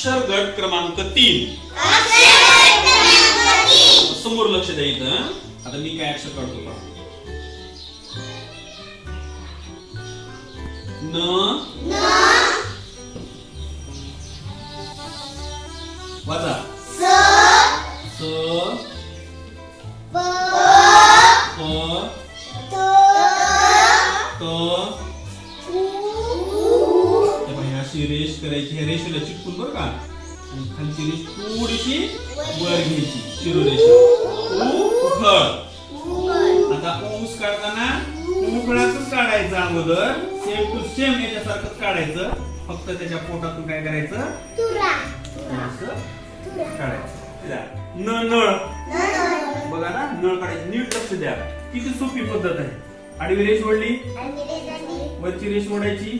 अक्षर गट क्रमांक तीन समोर लक्ष द्या इथं हं? आता मी काय अक्षर काढतो पहा न अशी रेष करायची. ह्या रेषेला चिटकून बरं का आणि खालची रेष थोडीशी वर घ्यायची. शिरोरेषा उ उखळ. आता ऊस काढताना उखळातच काढायचं अगोदर. सेम टू सेम याच्यासारखंच काढायचं. फक्त त्याच्या पोटातून काय करायचं? काढायचं. न नळ बघा ना नळ काढायचं. नीट लक्ष द्या. किती सोपी पद्धत आहे. आडवी रेष ओढली. वरची रेष ओढायची.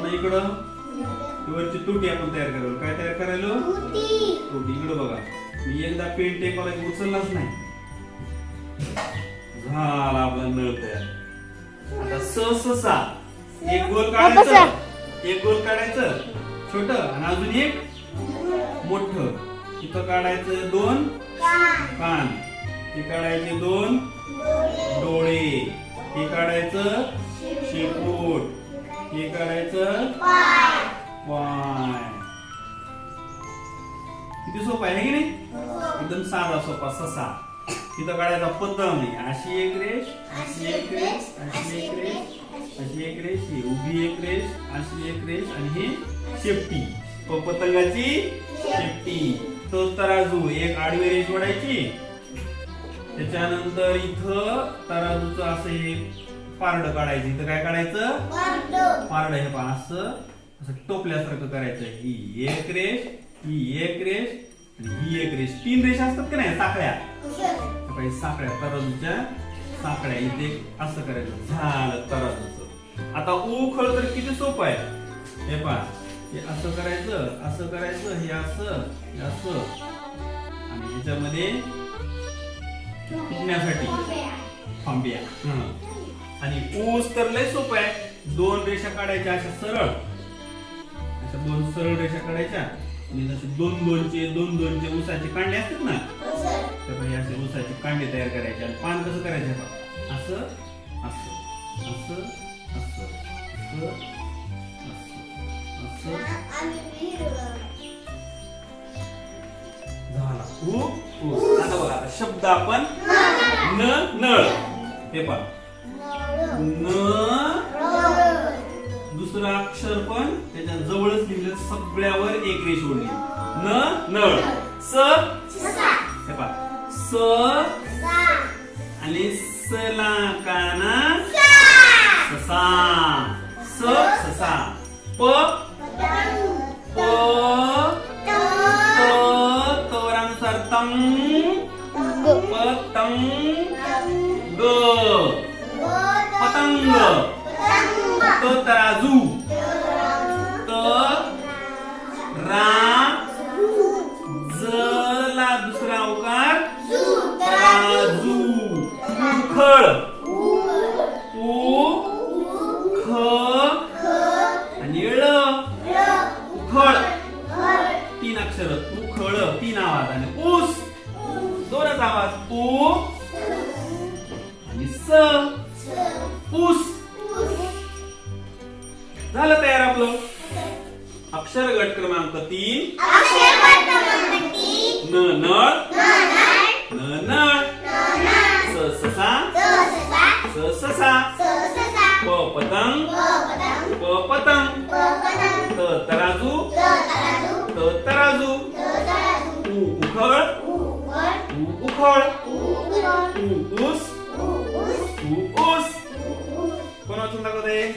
पुन्हा इकडं. वरची तुटी आपण तयार करायला. काय तयार करायला? तुटी. इकडं बघा. मी एकदा आला की उचललाच नाही. झाला आपला नळ तयार. आता स स सा एक गोल काढायचं. एक गोल काढायचं. छोट आणि अजून एक मोठ. इथं काढायचं दोन कान. हे काढायचे दोन डोळे. हे काढायचं शेपूट. हे करायचं? पाय किती सोपा आहे की नाही? एकदम साधा सोपा ससा. तिथं काढायचा पतंग नाही अशी एक रेश अशी एक रेश अशी एक रेश अशी एक रेश ही उभी एक रेश अशी एक रेश आणि ही शेपटी. पतंगाची शेपटी. तो तराजू एक आडवी रेश वाढायची. त्याच्यानंतर इथं तराजूचं असं हे पारड काढायचं. इथं काय काढायचं? पारड. हे पहा असं असं टोपल्यासारखं करायचं. ही एक रेष ही एक रेष आणि ही एक रेष. तीन रेषा असतात का नाही? साखळ्या. पाही साखळ्या तराजूच्या साखळ्या. इथे असं करायचं. झालं तराजूचं आता उखळ तर किती सोपं आहे? हे पहा हे असं करायचं असं करायचं हे असं हे असं. आणि ह्याच्यामध्ये टिकण्यासाठी फांब्या हं. आणि ऊस तर लय सोपं आहे. दोन रेषा काढायच्या अशा सरळ. अशा दोन सरळ रेषा काढायच्या. आणि जसे दोन दोनचे दोन दोनचे ऊसाचे कांडे असतात ना तर हे असे ऊसाचे कांडे तयार करायचे आणि पान कसं करायचे बघा. असं असं असं असं असं असं झाला. खूप आता बघा शब्द आपण न नळ. हे पण न दुसरं अक्षर पण त्याच्या जवळच लिहिलं सगळ्यावर एक रेष ओढली. न नळ. स स आणि सला काना ससा. स ससा. प प तवरानुसार तोरानुसार तंग. पतंग उखळ. तीन अक्षर. उखळ तीन आवाज आणि ऊस. दोनच आवाज. ऊ. आणि स. ऊस. झालं तयार आपलं? अक्षर गट क्रमांक तीन. न नळ. न नळ. स ससा स. ससा प पतंग. प पतंग. त 따라주 여자주 우우컬. 우걸 우컬. 우스. 우스. 우스. 번호 통닭거대